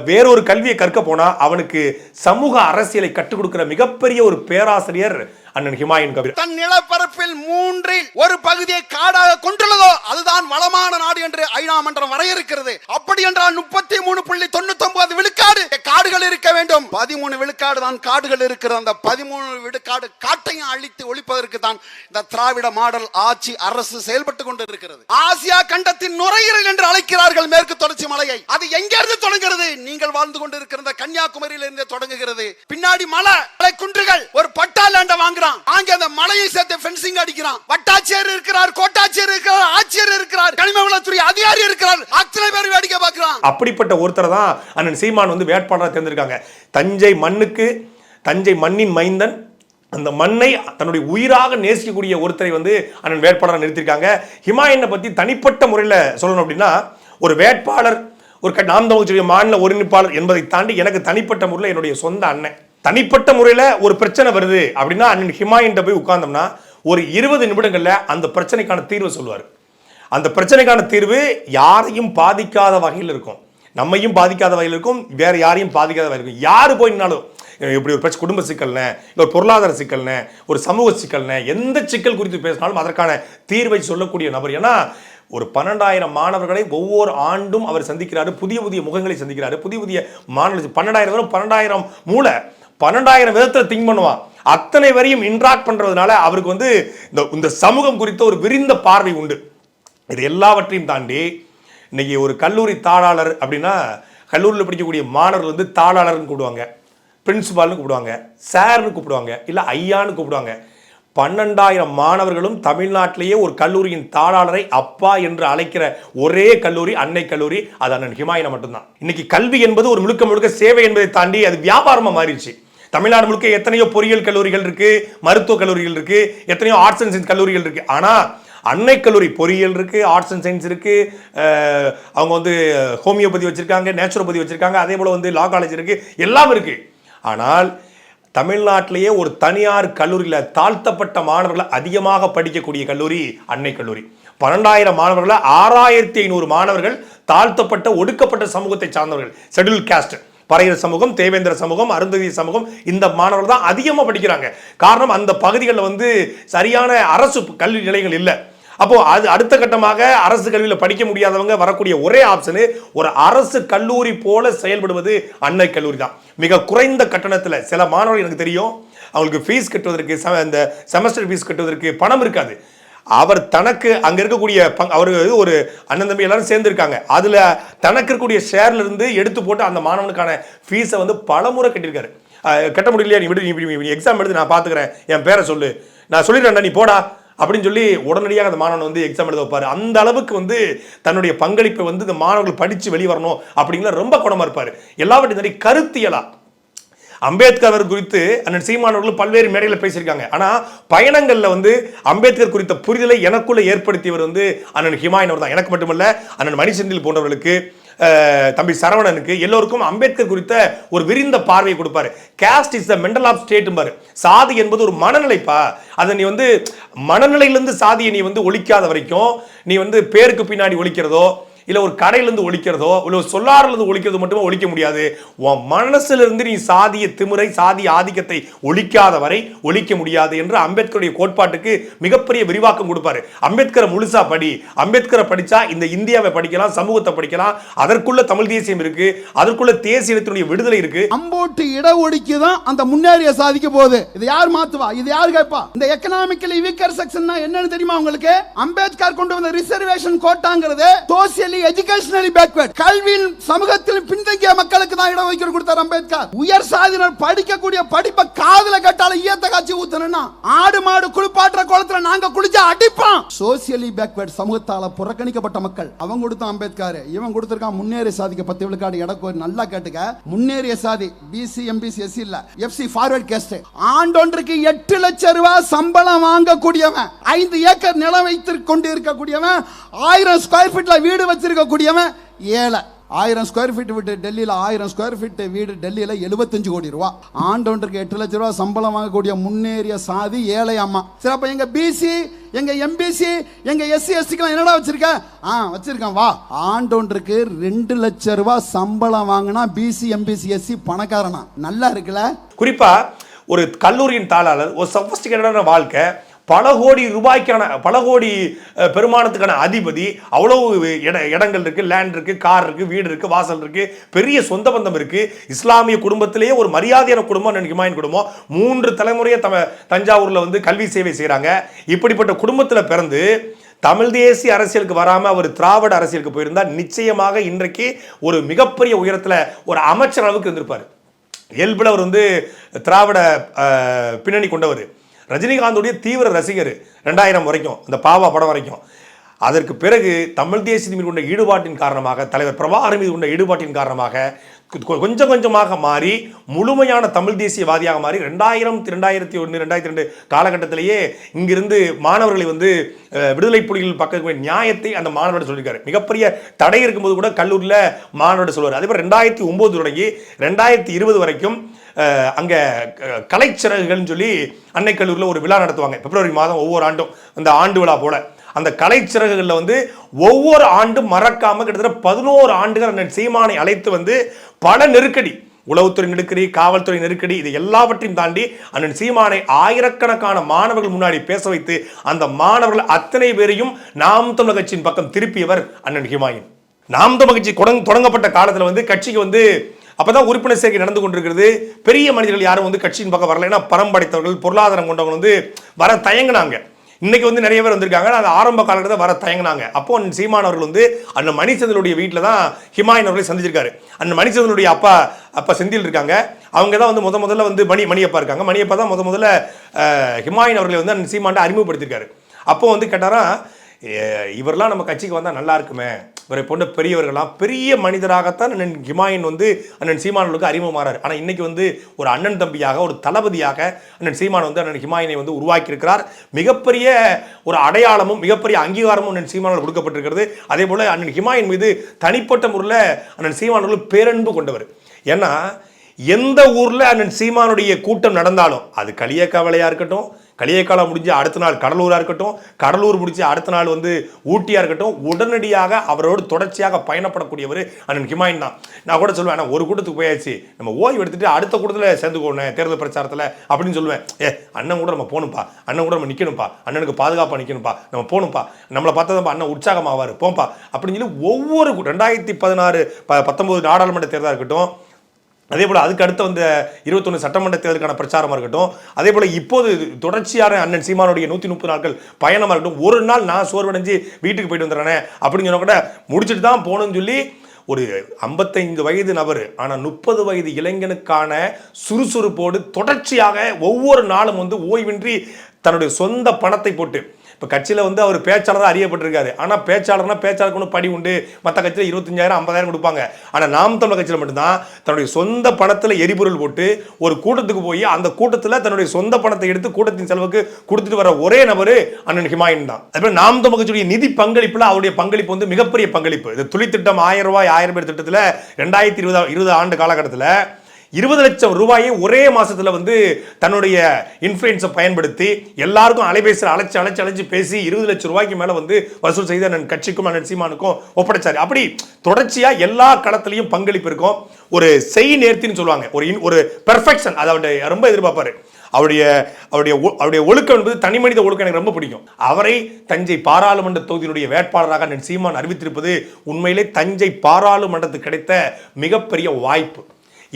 வேறொரு கல்வியை கற்க போனால் அவனுக்கு சமூக அரசியலை கற்றுக் கொடுக்குற மிகப்பெரிய ஒரு பேராசிரியர் அண்ணன் ஹிமாயின் கபீர். தன் நிலப்பரப்பில் மூன்றில் ஒரு பகுதியை காடாக கொண்டுள்ளதோ அதுதான் வளமான நாடு என்று ஐநா மன்றம் வரையறுக்கிறது. அப்படி என்றால் முப்பத்தி மூணு புள்ளி தொண்ணூத்தி ஒன்பது விழுக்காடு காடுகள் இருக்க வேண்டும். பதிமூணு விழுக்காடு தான் காடுகள் இருக்கிற அந்த பதிமூணு விழுக்காடு காட்டையும் அழித்து ஒழிப்பதற்கு தான் இந்த திராவிட மாடல் ஆட்சி அரசு செயல்பட்டு கொண்டு இருக்கிறது ஆசியா கண்டத்தின் நுரையீரல் என்று அழைக்கிறார்கள் மேற்கு தொடர்ச்சி மலையை. அது எங்கிருந்து தொடங்குகிறது? நீங்கள் வாழ்ந்து கொண்டிருக்கிற இந்த இருந்து தொடங்குகிறது. பின்னாடி மலை குன்றுகள் ஒரு பட்டா லேண்ட வாங்குறான் அங்க அந்த மலையை சேர்த்து ஃபென்சிங் அடிக்கிறான். வட்டாட்சியர் இருக்கிறார் கோட்டாட்சியர் இருக்கிறார் ஆட்சியர் இருக்கிறார் கனிம வளத்துறை அதிகாரி இருக்கிறார். அத்தனை பேர் வேடிக்கை பார்க்கிறான். அப்படிப்பட்ட ஒருத்தர் தான் அண்ணன் சீமான் வந்து வேட்பாளராக தேர்ந்தெடுக்காங்க. தஞ்சை மண்ணுக்கு தஞ்சை மண்ணின் மைந்தன் அந்த மண்ணை தன்னுடைய உயிராக நேசிக்கக்கூடிய ஒருத்தரை வந்து அண்ணன் வேட்பாளராக நிறுத்தியிருக்காங்க. ஹிமாயனை பற்றி தனிப்பட்ட முறையில் சொல்லணும் அப்படின்னா ஒரு வேட்பாளர் ஒரு நாம் தமிழ் மாநில ஒருங்கிணைப்பாளர் என்பதை தாண்டி எனக்கு தனிப்பட்ட முறையில் என்னுடைய சொந்த அண்ணன். தனிப்பட்ட முறையில் ஒரு பிரச்சனை வருது அப்படின்னா அண்ணன் ஹிமாயின்ட்ட போய் உட்கார்ந்தோம்னா ஒரு இருபது நிமிடங்களில் அந்த பிரச்சனைக்கான தீர்வை சொல்லுவார். அந்த பிரச்சனைக்கான தீர்வு யாரையும் பாதிக்காத வகையில் இருக்கும். நம்மையும் பாதிக்காத வகையில் இருக்கும் வேற யாரையும் பாதிக்காத வகையில் இருக்கும். யார் போய் நின்னாலும் இப்படி ஒரு பிரச்சனை குடும்ப சிக்கல்னு இல்லை ஒரு பொருளாதார சிக்கல்னு ஒரு சமூக சிக்கல்னு எந்த சிக்கல் குறித்து பேசினாலும் அதற்கான தீர்வை சொல்லக்கூடிய நபர். ஏன்னா ஒரு பன்னெண்டாயிரம் மாணவர்களை ஒவ்வொரு ஆண்டும் அவர் சந்திக்கிறாரு புதிய புதிய முகங்களை சந்திக்கிறாரு புதிய புதிய மாணவர்கள் பன்னெண்டாயிரம் வரும் பன்னெண்டாயிரம் மூளை பன்னெண்டாயிரம் விதத்தில் திங்க் பண்ணுவான். அத்தனை வரையும் இன்ட்ராக்ட் பண்ணுறதுனால அவருக்கு வந்து இந்த இந்த சமூகம் குறித்த ஒரு விரிந்த பார்வை உண்டு. இது எல்லாவற்றையும் தாண்டி இன்னைக்கு ஒரு கல்லூரி தாளாளர் அப்படின்னா கல்லூரியில் படிக்கக்கூடிய மாணவர்கள் வந்து தாளாளர்னு கூப்பிடுவாங்க. பிரின்சிபால்னு கூப்பிடுவாங்க. சார்னு கூப்பிடுவாங்க. இல்லை ஐயான்னு கூப்பிடுவாங்க. பன்னெண்டாயிரம் மாணவர்களும் தமிழ்நாட்டிலேயே ஒரு கல்லூரியின் தாளாளரை அப்பா என்று அழைக்கிற ஒரே கல்லூரி அன்னை கல்லூரி அது அண்ணன் ஹிமாயினா மட்டும்தான். இன்னைக்கு கல்வி என்பது ஒரு முழுக்க முழுக்க சேவை என்பதை தாண்டி அது வியாபாரமாக மாறிடுச்சு. தமிழ்நாடு முழுக்க எத்தனையோ பொறியியல் கல்லூரிகள் இருக்கு மருத்துவ கல்லூரிகள் இருக்கு எத்தனையோ ஆர்ட்ஸ் அண்ட் சயின்ஸ் கல்லூரிகள் இருக்கு. ஆனா அன்னை கல்லூரி பொறியியல் இருக்கு ஆர்ட்ஸ் அண்ட் சயின்ஸ் இருக்கு அவங்க வந்து ஹோமியோபதி வச்சிருக்காங்க நேச்சுரோபதி வச்சிருக்காங்க அதே போல வந்து லா காலேஜ் இருக்கு எல்லாம் இருக்கு. ஆனால் தமிழ்நாட்டிலேயே ஒரு தனியார் கல்லூரியில் தாழ்த்தப்பட்ட மாணவர்களை அதிகமாக படிக்கக்கூடிய கல்லூரி அன்னை கல்லூரி. பன்னெண்டாயிரம் மாணவர்களை ஆறாயிரத்தி ஐநூறு மாணவர்கள் தாழ்த்தப்பட்ட ஒடுக்கப்பட்ட சமூகத்தை சார்ந்தவர்கள். ஷெட்யூல் காஸ்ட் பறையர் சமூகம் தேவேந்திர சமூகம் அருந்ததி சமூகம் இந்த மாணவர்கள் தான் அதிகமாக படிக்கிறாங்க. காரணம் அந்த பகுதிகளில் வந்து சரியான அரசு கல்வி நிலையங்கள் இல்லை. அப்போ அது அடுத்த கட்டமாக அரசு கல்வியில் படிக்க முடியாதவங்க வரக்கூடிய ஒரே ஆப்ஷனு ஒரு அரசு கல்லூரி போல செயல்படுவது அன்னை கல்லூரி தான். மிக குறைந்த கட்டணத்தில் சில மாணவர்கள் எனக்கு தெரியும். அவங்களுக்கு ஃபீஸ் கட்டுவதற்கு செ- இந்த செமஸ்டர் ஃபீஸ் கட்டுவதற்கு பணம் இருக்காது. அவர் தனக்கு அங்க இருக்கக்கூடிய பங் அவர் ஒரு அண்ணன் தம்பி எல்லாரும் சேர்ந்துருக்காங்க. அதுல தனக்கு இருக்கக்கூடிய ஷேர்ல இருந்து எடுத்து போட்டு அந்த மாணவனுக்கான ஃபீஸை வந்து பலமுறை கட்டியிருக்காரு. கட்ட முடியலையா? நீ விடு நீ எக்ஸாம் எடுத்து நான் பார்த்துக்கிறேன் என் பேரை சொல்லு. நான் சொல்லிடுறேன்டா நீ போடா. அப்படின்னு சொல்லி உடனடியாக அந்த மாணவன் வந்து எக்ஸாம் எழுத வைப்பார். அந்த அளவுக்கு வந்து தன்னுடைய பங்களிப்பை வந்து இந்த மாணவர்கள் படித்து வெளியே வரணும் அப்படிங்கிற ரொம்ப குணமாக இருப்பார். எல்லாவற்றையும் தாண்டி கருத்தியலாக அம்பேத்கர் அவர் குறித்து அண்ணன் சீமான் அவர்கள் பல்வேறு மேடையில் பேசியிருக்காங்க. ஆனால் பயணங்களில் வந்து அம்பேத்கர் குறித்த புரிதலை எனக்குள்ள ஏற்படுத்தியவர் வந்து அண்ணன் ஹிமாயன் அவர் தான் எனக்கு மட்டுமல்ல அண்ணன் மணிச்சந்தில் போன்றவர்களுக்கு தம்பி சரவணனுக்கு எல்லோருக்கும் அம்பேத்கர் குறித்த ஒரு விரிந்த பார்வையை கொடுப்பாரு. Caste is the mental of ஸ்டேட்டும்பாரு பாரு சாதி என்பது ஒரு மனநிலைப்பா? அதை நீ வந்து மனநிலையிலிருந்து சாதியை நீ வந்து ஒழிக்காத வரைக்கும் நீ வந்து பேருக்கு பின்னாடி ஒழிக்கிறதோ இல்லை ஒரு கடையிலேருந்து ஒழிக்கிறதோ இல்லை ஒரு சொல்லாறுலேருந்து ஒழிக்கிறதோ மட்டுமே ஒழிக்க முடியாது. உன் மனசுல இருந்து நீ சாதிய திமுறை சாதிய ஆதிக்கத்தை ஒழிக்காத வரை ஒழிக்க முடியாது என்று அம்பேத்கருடைய கோட்பாட்டுக்கு மிகப்பெரிய விரிவாக்கம் கொடுப்பாரு. அம்பேத்கரை முழுசா படி. அம்பேத்கரை படிச்சா இந்த இந்தியாவை படிக்கலாம் சமூகத்தை படிக்கலாம். அதற்குள்ள தமிழ் தேசியம் இருக்கு. அதற்குள்ள தேசியத்தினுடைய விடுதலை இருக்கு. அம்போட்டு இடஒடுக்கி தான் அந்த முன்னேறிய சாதிக்க போகுது. இது யார் மாத்துவா? இது யார் கேட்பா? இந்த எக்கனாமிக்கலி வீக்கர் செக்ஷன் என்னன்னு தெரியுமா உங்களுக்கு? அம்பேத்கர் கொண்டு வந்த ரிசர்வேஷன் கோட்டாங்கிறது சோசியல் எஜுகேஷனலி பேக்வர்ட் கல்வியில் சமூகத்தில் பின்தங்கிய மக்களுக்கு தான் இடம் வைக்கிற கொடுத்தார் அம்பேத்கர். உயர் சாதியினர் படிக்கக்கூடிய படிப்பை காதுல கட்டால ஈயத்தை காட்சி ஊத்தணும்னா ஆடு மாடு குளிப்பாட்டுற குளத்துல நாங்க குளிச்சா அடிப்போம். சோசியலி பேக்வேர்ட் சமூகத்தால புறக்கணிக்கப்பட்ட மக்கள். அவன் கொடுத்த அம்பேத்கர் இவன் கொடுத்திருக்கான் முன்னேறிய சாதிக்க பத்து விழுக்காடு. இடக்கு நல்லா கேட்டுக்க. முன்னேறிய சாதி பிசி எம்பிசி எஸ்சி இல்ல. எஃப்சி ஃபார்வர்ட் கேஸ்ட் ஆண்டொன்றுக்கு எட்டு லட்சம் ரூபாய் சம்பளம் வாங்கக்கூடியவன் ஐந்து ஏக்கர் நிலம் வைத்து கொண்டு இருக்கக்கூடியவன் ஆயிரம் ஸ்கொயர் ஃபீட்ல வீடு வச்சு வச்சிருக்கக்கூடியவன் ஏழை. ஆயிரம் ஸ்கொயர் ஃபீட் வீட்டு டெல்லியில் ஆயிரம் ஸ்கொயர் ஃபீட் வீடு டெல்லியில் எழுபத்தஞ்சு கோடி ரூபா. ஆண்டொன்றுக்கு எட்டு லட்ச ரூபா சம்பளம் வாங்கக்கூடிய முன்னேறிய சாதி ஏழை அம்மா. சரி அப்போ எங்கள் பிசி எங்கள் எம்பிசி எங்கள் எஸ்சி எஸ்டிக்கெலாம் என்னடா வச்சுருக்க? ஆ வச்சுருக்கேன் வா. ஆண்டொன்றுக்கு ரெண்டு லட்ச ரூபா சம்பளம் வாங்கினா பிசி எம்பிசி எஸ்சி பணக்காரனா? நல்லா இருக்குல்ல? குறிப்பாக ஒரு கல்லூரியின் தாளாளர் ஒரு சஃபஸ்டிகேட்டடான வாழ்க்கை பல கோடி ரூபாய்க்கான பல கோடி பெருமானத்துக்கான அதிபதி அவ்வளவு இட இடங்கள் இருக்குது லேண்ட் இருக்குது கார் இருக்குது வீடு இருக்குது வாசல் இருக்குது பெரிய சொந்த பந்தம் இருக்குது இஸ்லாமிய குடும்பத்திலேயே ஒரு மரியாதையான குடும்பம் நினைக்குமா என் குடும்பம். மூன்று தலைமுறையை தம தஞ்சாவூரில் வந்து கல்வி சேவை செய்கிறாங்க இப்படிப்பட்ட குடும்பத்தில் பிறந்து தமிழ் தேசிய அரசியலுக்கு வராமல் அவர் திராவிட அரசியலுக்கு போயிருந்தால் நிச்சயமாக இன்றைக்கு ஒரு மிகப்பெரிய உயரத்தில் ஒரு அமைச்சர் அளவுக்கு இருந்திருப்பார். இயல்பில் அவர் வந்து திராவிட பின்னணி கொண்டவர். ரஜினிகாந்துடைய தீவிர ரசிகர் ரெண்டாயிரம் வரைக்கும் இந்த பாவா படம் வரைக்கும். அதற்கு பிறகு தமிழ் தேசிய மீது கொண்ட ஈடுபாட்டின் காரணமாக தலைவர் பிரபாகரன் மீது கொண்ட ஈடுபாட்டின் காரணமாக கொஞ்சம் கொஞ்சமாக மாறி முழுமையான தமிழ் தேசியவாதியாக மாறி ரெண்டாயிரம் ரெண்டாயிரத்தி ஒன்று ரெண்டாயிரத்தி ரெண்டு காலகட்டத்திலேயே இங்கிருந்து மாணவர்களை வந்து விடுதலை புலிகள் பக்கத்து நியாயத்தை அந்த மாணவர்கிட்ட சொல்லியிருக்காரு. மிகப்பெரிய தடை இருக்கும்போது கூட கல்லூரியில் மாணவர்கிட்ட சொல்லுவார். அதே மாதிரி ரெண்டாயிரத்தி ஒம்பது தொடங்கி ரெண்டாயிரத்தி இருபது வரைக்கும் அங்கே க- கலைச்சிறகுகள்னு சொல்லி அன்னை கல்லூரியில் ஒரு விழா நடத்துவாங்க. பிப்ரவரி மாதம் ஒவ்வொரு ஆண்டும். அந்த ஆண்டு விழா போல. அந்த கலைச்சிறகுகளில் வந்து ஒவ்வொரு ஆண்டும் மறக்காம கிட்டத்தட்ட பதினோரு ஆண்டுகள் அந்த சீமானை அழைத்து வந்து பல நெருக்கடி உளவுத்துறை நெருக்கடி காவல்துறை நெருக்கடி இது எல்லாவற்றையும் தாண்டி அண்ணன் சீமானை ஆயிரக்கணக்கான மாணவர்கள் முன்னாடி பேச வைத்து அந்த மாணவர்கள் அத்தனை பேரையும் நாம் தமிழர் கட்சியின் பக்கம் திருப்பியவர் அண்ணன் ஹிமாயின். நாம் தமிழ் கட்சி தொடங்கப்பட்ட காலத்தில் வந்து கட்சிக்கு வந்து அப்பதான் உறுப்பினர் சேர்க்கை நடந்து கொண்டிருக்கிறது. பெரிய மனிதர்கள் யாரும் வந்து கட்சியின் பக்கம் வரல. ஏன்னா பரம் படைத்தவர்கள் பொருளாதாரம் கொண்டவங்க வந்து வர தயங்கினாங்க. இன்னைக்கு வந்து நிறைய பேர் வந்திருக்காங்க. அந்த ஆரம்ப காலகட்டத்தில் வர தயங்கினாங்க. அப்போ அந்த சீமான் அவர்கள் வந்து அந்த மணிச்சந்திரனுடைய வீட்டில் தான் ஹிமாயன் அவர்களை சந்திச்சிருக்காரு. அந்த மணிச்சந்திரனுடைய அப்பா அப்பா செந்தில் இருக்காங்க. அவங்க தான் வந்து முத முதல்ல வந்து மணி மணியப்பா இருக்காங்க. மணியப்பா தான் முத முதல்ல ஹிமாயன் அவர்களை வந்து அந்த சீமான்ட்ட அறிமுகப்படுத்தியிருக்காரு அப்போ வந்து கேட்டாரா "ஏ, இவரெல்லாம் நம்ம கட்சிக்கு வந்தால் நல்லா இருக்குமே. இவரை போன்ற பெரியவர்களாக பெரிய மனிதராகத்தான் அண்ணன் ஹிமாயன் வந்து அண்ணன் சீமானவர்களுக்கு அறிமுகமாறார். ஆனால் இன்னைக்கு வந்து ஒரு அண்ணன் தம்பியாக ஒரு தளபதியாக அண்ணன் சீமான் வந்து அண்ணன் ஹிமாயினை வந்து உருவாக்கியிருக்கிறார். மிகப்பெரிய ஒரு அடையாளமும் மிகப்பெரிய அங்கீகாரமும் அண்ணன் சீமானால் கொடுக்கப்பட்டிருக்கிறது. அதே போல் அண்ணன் ஹிமாயின் மீது தனிப்பட்ட முறையில் அண்ணன் சீமானவர்கள் பேரன்பு கொண்டவர். ஏன்னா எந்த ஊரில் அண்ணன் சீமானுடைய கூட்டம் நடந்தாலும் அது களியக்காவலையா இருக்கட்டும் களியக்காலம் முடிஞ்சு அடுத்த நாள் கடலூராக இருக்கட்டும் கடலூர் முடிஞ்சு அடுத்த நாள் வந்து ஊட்டியாக இருக்கட்டும் உடனடியாக அவரோடு தொடர்ச்சியாக பயணப்படக்கூடியவர் அண்ணன் ஹிமாயின் தான். நான் கூட சொல்லுவேன் ஆனால் ஒரு கூட்டத்துக்கு போயாச்சு நம்ம ஓய்வு எடுத்துகிட்டு அடுத்த கூட்டத்தில் சேர்ந்துக்கோண்ணே தேர்தல் பிரச்சாரத்தில் அப்படின்னு சொல்லுவேன். ஏ அண்ணன் கூட நம்ம போகணும்ப்பா அண்ணன் கூட நம்ம நிற்கணும்ப்பா அண்ணனுக்கு பாதுகாப்பாக நிற்கணும்ப்பா நம்ம போகணும்ப்பா நம்மளை பார்த்ததப்பா அண்ணன் உற்சாகமாவார் போப்பா அப்படின்னு சொல்லி ஒவ்வொரு ரெண்டாயிரத்தி பதினாறு ப பத்தொம்போது நாடாளுமன்ற தேர்தலாக இருக்கட்டும் அதே போல் அதுக்கு அடுத்து வந்த இருபத்தொன்று சட்டமன்ற தேர்தலுக்கான பிரச்சாரமாக இருக்கட்டும் அதே போல் இப்போது தொடர்ச்சியான அண்ணன் சீமானுடைய நூற்றி முப்பது நாட்கள் பயணமாக இருக்கட்டும் ஒரு நாள் நான் சோர்வடைஞ்சு வீட்டுக்கு போயிட்டு வந்துடுறேனே அப்படின்னு சொன்னால் கூட முடிச்சுட்டு தான் போகணும்னு சொல்லி ஒரு ஐம்பத்தைந்து வயது நபர் ஆனால் முப்பது வயது இளைஞனுக்கான சுறுசுறுப்போடு தொடர்ச்சியாக ஒவ்வொரு நாளும் வந்து ஓய்வின்றி தன்னுடைய சொந்த பணத்தை போட்டு இப்போ கட்சியில் வந்து அவர் பேச்சாளராக அறியப்பட்டிருக்காரு. ஆனால் பேச்சாளர்னா பேச்சாளருக்கு ஒன்று படி உண்டு. மற்ற கட்சியில் இருபத்தஞ்சாயிரம் ஐம்பதாயிரம் கொடுப்பாங்க. ஆனால் நாம் தமிழ் கட்சியில் மட்டும்தான் தன்னுடைய சொந்த பணத்தில் எரிபொருள் போட்டு ஒரு கூட்டத்துக்கு போய் அந்த கூட்டத்தில் தன்னுடைய சொந்த பணத்தை எடுத்து கூட்டத்தின் செலவுக்கு கொடுத்துட்டு வர ஒரே நபர் அண்ணன் ஹிமாயின் தான். அதுமாதிரி நாம் தமிழ் கட்சியுடைய நிதி பங்களிப்பில் அவருடைய பங்களிப்பு வந்து மிகப்பெரிய பங்களிப்பு. இது துளி திட்டம் ஆயிரம் ரூபாய் ஆயிரம் பேர் திட்டத்தில் ரெண்டாயிரத்தி இருபது இருபது ஆண்டு காலகட்டத்தில் இருபது லட்சம் ரூபாயை ஒரே மாசத்துல வந்து தன்னுடைய இன்ஃப்ளூயன்ஸை பயன்படுத்தி எல்லாருக்கும் அலைபேசியில் அழைச்சி அழைச்சி அழைச்சி பேசி இருபது லட்சம் ரூபாய்க்கு மேல வந்து வசூல் செய்த நன் கட்சிக்கும் அண்ணன் சீமானுக்கும் ஒப்படைச்சாரு. அப்படி தொடர்ச்சியா எல்லா களத்திலையும் பங்களிப்பு இருக்கும். ஒரு செய் நேர்த்தின்னு சொல்லுவாங்க. ஒரு ஒரு பெர்ஃபெக்ஷன் அதை அவருடைய ரொம்ப எதிர்பார்ப்பாரு. அவருடைய அவருடைய ஒ- அவருடைய ஒழுக்கம் என்பது தனி மனித ஒழுக்கம் எனக்கு ரொம்ப பிடிக்கும். அவரை தஞ்சை பாராளுமன்ற தொகுதியினுடைய வேட்பாளராக நான் சீமான் அறிவித்திருப்பது உண்மையிலே தஞ்சை பாராளுமன்றத்துக்கு கிடைத்த மிகப்பெரிய வாய்ப்பு.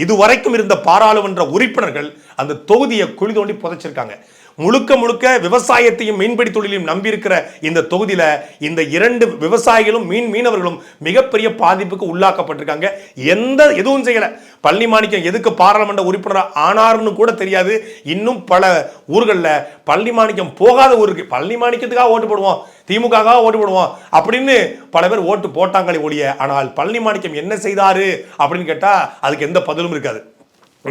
இதுவரைக்கும் இருந்த பாராளுமன்ற உறுப்பினர்கள் அந்த தொகுதியை குழி தோண்டி புதைச்சிருக்காங்க. முழுக்க முழுக்க விவசாயத்தையும் மீன்பிடி தொழிலையும் நம்பியிருக்கிற இந்த தொகுதியில் இந்த இரண்டு விவசாயிகளும் மீன் மீனவர்களும் மிகப்பெரிய பாதிப்புக்கு உள்ளாக்கப்பட்டிருக்காங்க. எந்த எதுவும் செய்யலை. பள்ளி மாணிக்கம் எதுக்கு பாராளுமன்ற உறுப்பினர் ஆனார்னு கூட தெரியாது. இன்னும் பல ஊர்களில் பள்ளி மாணிக்கம் போகாத ஊருக்கு பள்ளி மாணிக்கத்துக்காக ஓட்டு போடுவோம் திமுகவாக ஓட்டு போடுவோம் அப்படின்னு பல பேர் ஓட்டு போட்டாங்களே ஒழிய ஆனால் பள்ளி மாணிக்கம் என்ன செய்தாரு அப்படின்னு கேட்டால் அதுக்கு எந்த பதிலும் இருக்காது.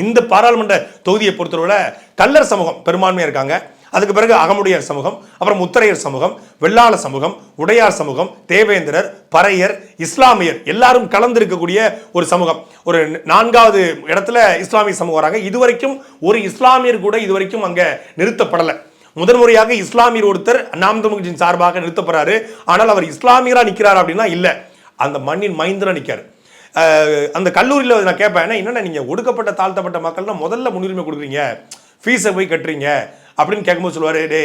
இந்த பாராளுமன்ற தொகுதியை பொறுத்தவரை கல்லர் சமூகம் பெரும்பான்மையாக இருக்காங்க. அதுக்கு பிறகு அகமுடையார் சமூகம் அப்புறம் முத்தரையர் சமூகம் வெள்ளாள சமூகம் உடையார் சமூகம் தேவேந்திரர் பறையர் இஸ்லாமியர் எல்லாரும் கலந்து இருக்கக்கூடிய ஒரு சமூகம். ஒரு நான்காவது இடத்துல இஸ்லாமிய சமூகம் வராங்க. இதுவரைக்கும் ஒரு இஸ்லாமியர் கூட இதுவரைக்கும் அங்கே நிறுத்தப்படலை. முதன்முறையாக இஸ்லாமியர் ஒருத்தர் நாம் தமிழ்ச்சியின் சார்பாக நிறுத்தப்படுறாரு. ஆனால் அவர் இஸ்லாமியராக நிற்கிறார் அப்படின்னா இல்லை. அந்த மண்ணின் மைந்தராக நிற்கிறார் அந்த கல்லூரியில் நான் கேட்பேன் ஏன்னா என்னென்ன நீங்கள் ஒடுக்கப்பட்ட தாழ்த்தப்பட்ட மக்கள்னா முதல்ல முன்னுரிமை கொடுக்குறீங்க. ஃபீஸை போய் கட்டுறீங்க. அப்படின்னு கேட்கும்போது சொல்லுவார் டே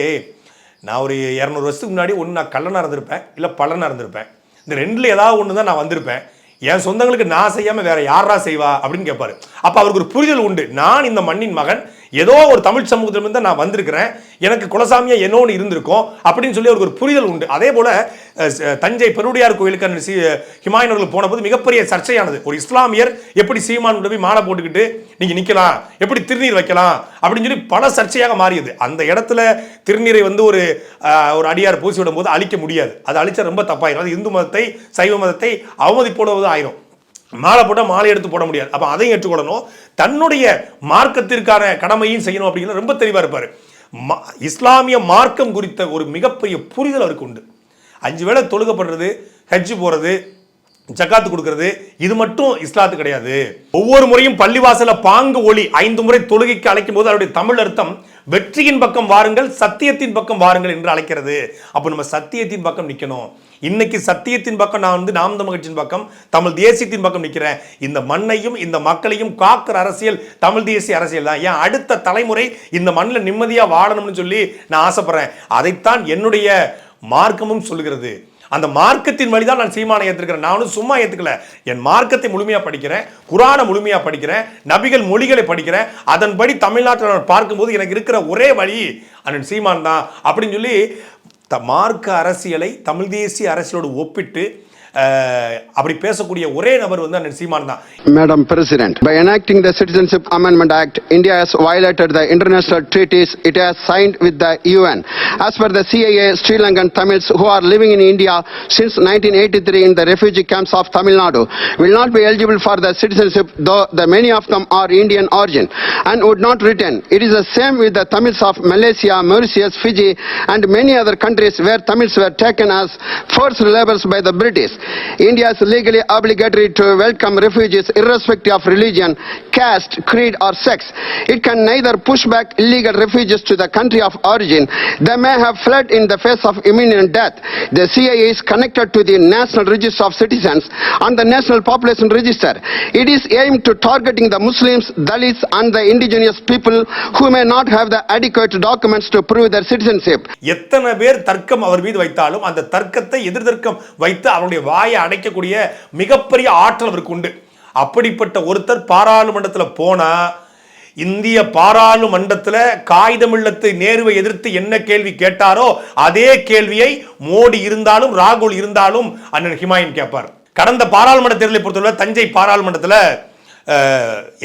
நான் ஒரு இரநூறு வருஷத்துக்கு முன்னாடி ஒன்று நான் கல்லனாக இருந்திருப்பேன் இல்லை பல்லனாக இருந்திருப்பேன். இந்த ரெண்டில் ஏதாவது ஒன்று தான் நான் வந்திருப்பேன். என் சொந்தங்களுக்கு நான் செய்யாமல் வேற யாரா செய்வா? அப்படின்னு கேட்பாரு அப்போ அவருக்கு ஒரு புரிதல் உண்டு. நான் இந்த மண்ணின் மகன் ஏதோ ஒரு தமிழ் சமூகத்திலிருந்து நான் வந்திருக்கிறேன். எனக்கு குலசாமியா என்னோன்னு இருந்திருக்கும் அப்படின்னு சொல்லி அவருக்கு ஒரு புரிதல் உண்டு. அதே போல தஞ்சை பெருவுடையார் கோயிலுக்கு அண்ணன் சி போது போனபோது மிகப்பெரிய சர்ச்சையானது. ஒரு இஸ்லாமியர் எப்படி சீமான் போய் மாலை போட்டுக்கிட்டு நீங்க நிக்கலாம். எப்படி திருநீர் வைக்கலாம்? அப்படின்னு சொல்லி பல சர்ச்சையாக மாறியது. அந்த இடத்துல திருநீரை வந்து ஒரு ஒரு அடியார் பூசி விடும்போது அழிக்க முடியாது. அது அழிச்சா ரொம்ப தப்பாயிரும். அது இந்து மதத்தை சைவ மதத்தை அவமதிப்போடுவது ஆயிரும். மாலை போட்டால் மாலை எடுத்து போட முடியாது. அப்போ அதையும் ஏற்றுக்கொள்ளணும். தன்னுடைய மார்க்கத்திற்கான கடமையும் செய்யணும் அப்படிங்கிற ரொம்ப தெளிவாக இருப்பார். இஸ்லாமிய மார்க்கம் குறித்த ஒரு மிகப்பெரிய புரிதல் அவருக்கு உண்டு. அஞ்சு வேளை தொழுகப்படுறது ஹஜ்ஜு போகிறது ஜக்காத்து கொடுக்கறது. இது மட்டும் இஸ்லாத்து கிடையாது. ஒவ்வொரு முறையும் பள்ளிவாசல பாங்கு ஒளி ஐந்து முறை தொழுகைக்கு அழைக்கும் போது அவருடைய தமிழ் அர்த்தம் வெற்றியின் பக்கம் வாருங்கள் சத்தியத்தின் பக்கம் வாருங்கள் என்று அழைக்கிறது. அப்போ நம்ம சத்தியத்தின் பக்கம் நிற்கணும் இன்னைக்கு சத்தியத்தின் பக்கம் நான் வந்து நாம் தமிழ்ச்சியின் பக்கம் தமிழ் தேசியத்தின் பக்கம் நிற்கிறேன் இந்த மண்ணையும் இந்த மக்களையும் காக்கிற அரசியல் தமிழ் தேசிய அரசியல் தான். ஏன் அடுத்த தலைமுறை இந்த மண்ணில் நிம்மதியாக வாழணும்னு சொல்லி நான் ஆசைப்படுறேன். அதைத்தான் என்னுடைய மார்க்கமும் சொல்லுகிறது. அந்த மார்க்கத்தின் வழி தான் நான் சீமானை ஏற்றுக்கிறேன் நானும் சும்மா ஏற்றுக்கல என் மார்க்கத்தை முழுமையாக படிக்கிறேன். குரானை முழுமையாக படிக்கிறேன். நபிகள் மொழிகளை படிக்கிறேன். அதன்படி தமிழ்நாட்டில் நான் பார்க்கும்போது எனக்கு இருக்கிற ஒரே வழி அண்ணன் சீமான் தான். அப்படின்னு சொல்லி த மார்க்க அரசியலை தமிழ் தேசிய அரசியலோடு ஒப்பிட்டு அப்படி பேசக்கூடிய ஒரே நபர் வந்து அண்ணன் சீமான் தான் Madam President, by enacting the Citizenship Amendment Act, India has violated the international treaties it has signed with the UN. As per the CIA, Sri Lankan Tamils who are living in India since 1983 in the refugee camps of Tamil Nadu will not be eligible for the citizenship, though the many of them are Indian origin and would not return. It is the same with the Tamils of Malaysia, Mauritius, Fiji and many other countries where Tamils were taken as forced laborers by the British. India is legally obligatory to welcome refugees irrespective of religion, caste, creed or sex. It can neither push back illegal refugees to the country of origin. They may have fled in the face of imminent death. The CIA is connected to the National Register of Citizens and the National Population Register. It is aimed to targeting the Muslims, Dalits and the indigenous people who may not have the adequate documents to prove their citizenship. எத்தனை பேர் தர்க்கம் அவர் மீது வைத்தாலும் அந்த தர்க்கத்தை எதிர்தர்க்கம் வைத்து அவருடைய வாயை அடைக்கக்கூடிய மிகப்பெரிய ஆற்றல் அவருக்கு உண்டு. அப்படிப்பட்ட ஒருத்தர் பாராளுமன்றத்தில் போனா இந்திய பாராளுமன்றத்தில் காகிதமில்லத்து நேருவை எதிர்த்து என்ன கேள்வி கேட்டாரோ அதே கேள்வியை மோடி இருந்தாலும் ராகுல் இருந்தாலும் அண்ணன் ஹிமாயின் கேட்பார். கடந்த பாராளுமன்ற தேர்தலை பொறுத்தவரை தஞ்சை பாராளுமன்றத்தில்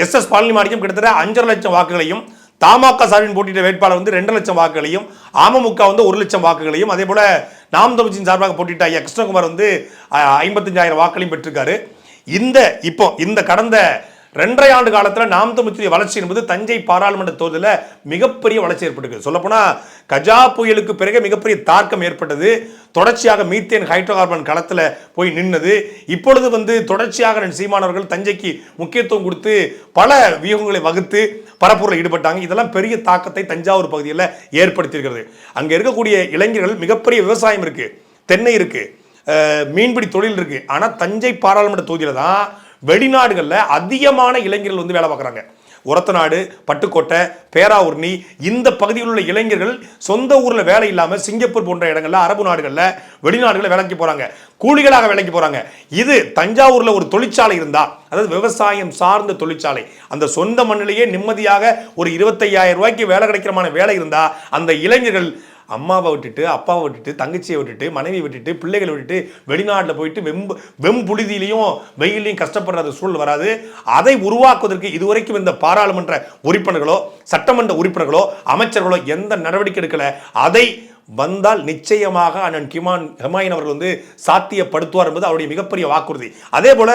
எஸ் எஸ் பழனிமாணிக்கம் கிட்டத்தட்ட அஞ்சரை லட்சம் வாக்குகளையும் தமாக சார்பின் போட்டியிட்ட வேட்பாளர் வந்து ரெண்டு லட்சம் வாக்குகளையும் அமமுக வந்து ஒரு லட்சம் வாக்குகளையும் அதே போல நாம் தமிழ்ச்சியின் சார்பாக போட்டியிட்ட ஐயா கிருஷ்ணகுமார் வந்து ஐம்பத்தஞ்சாயிரம் வாக்குகளையும் பெற்றிருக்காரு. இந்த இப்போ இந்த கடந்த ரெண்டரை ஆண்டு காலத்தில் நாம் தமிழ்ச்சிய வளர்ச்சி என்பது தஞ்சை பாராளுமன்ற தேர்தலில் மிகப்பெரிய வளர்ச்சி ஏற்பட்டிருக்கு. சொல்லப்போனால் கஜா புயலுக்கு பிறகு மிகப்பெரிய தாக்கம் ஏற்பட்டது. தொடர்ச்சியாக மீத்தேன் ஹைட்ரோ கார்பன் களத்தில் போய் நின்னது. இப்பொழுது வந்து தொடர்ச்சியாக சீமானவர்கள் தஞ்சைக்கு முக்கியத்துவம் கொடுத்து பல வியூகங்களை வகுத்து பரப்புரில் ஈடுபட்டாங்க. இதெல்லாம் பெரிய தாக்கத்தை தஞ்சாவூர் பகுதியில் ஏற்படுத்தியிருக்கிறது. அங்கே இருக்கக்கூடிய இளைஞர்கள் மிகப்பெரிய விவசாயம் இருக்குது தென்னை இருக்குது மீன்பிடி தொழில் இருக்குது ஆனால் தஞ்சை பாராளுமன்ற தொகுதியில் தான் வெளிநாடுகளில் அதிகமான இளைஞர்கள் வந்து வேலை பார்க்குறாங்க. உரத்தநாடு பட்டுக்கோட்டை பேராவூர்ணி இந்த பகுதியில் உள்ள இளைஞர்கள் சொந்த ஊரில் வேலை இல்லாமல் சிங்கப்பூர் போன்ற இடங்களில் அரபு நாடுகளில் வெளிநாடுகளில் வேலைக்கு போகிறாங்க கூலிகளாக வேலைக்கு போகிறாங்க இது தஞ்சாவூரில் ஒரு தொழிற்சாலை இருந்தால் அதாவது விவசாயம் சார்ந்த தொழிற்சாலை அந்த சொந்த மண்ணிலேயே நிம்மதியாக ஒரு இருபத்தையாயிரம் ரூபாய்க்கு வேலை கிடைக்கிறமான வேலை இருந்தால் அந்த இளைஞர்கள் அம்மாவை விட்டுட்டு அப்பாவை விட்டுட்டு தங்கச்சியை விட்டுட்டு மனைவி விட்டுட்டு பிள்ளைகளை விட்டுட்டு வெளிநாட்டில் போயிட்டு வெம்பு வெம்புழுதியிலையும் வெயிலையும் கஷ்டப்படுற சூழல் வராது. அதை உருவாக்குவதற்கு இதுவரைக்கும் இந்த பாராளுமன்ற உறுப்பினர்களோ சட்டமன்ற உறுப்பினர்களோ அமைச்சர்களோ எந்த நடவடிக்கை எடுக்கல. அதை வந்தால் நிச்சயமாக அண்ணன் கிமான் ஹெமாயின் அவர்கள் வந்து சாத்தியப்படுத்துவார் என்பது அவருடைய மிகப்பெரிய வாக்குறுதி. அதே போல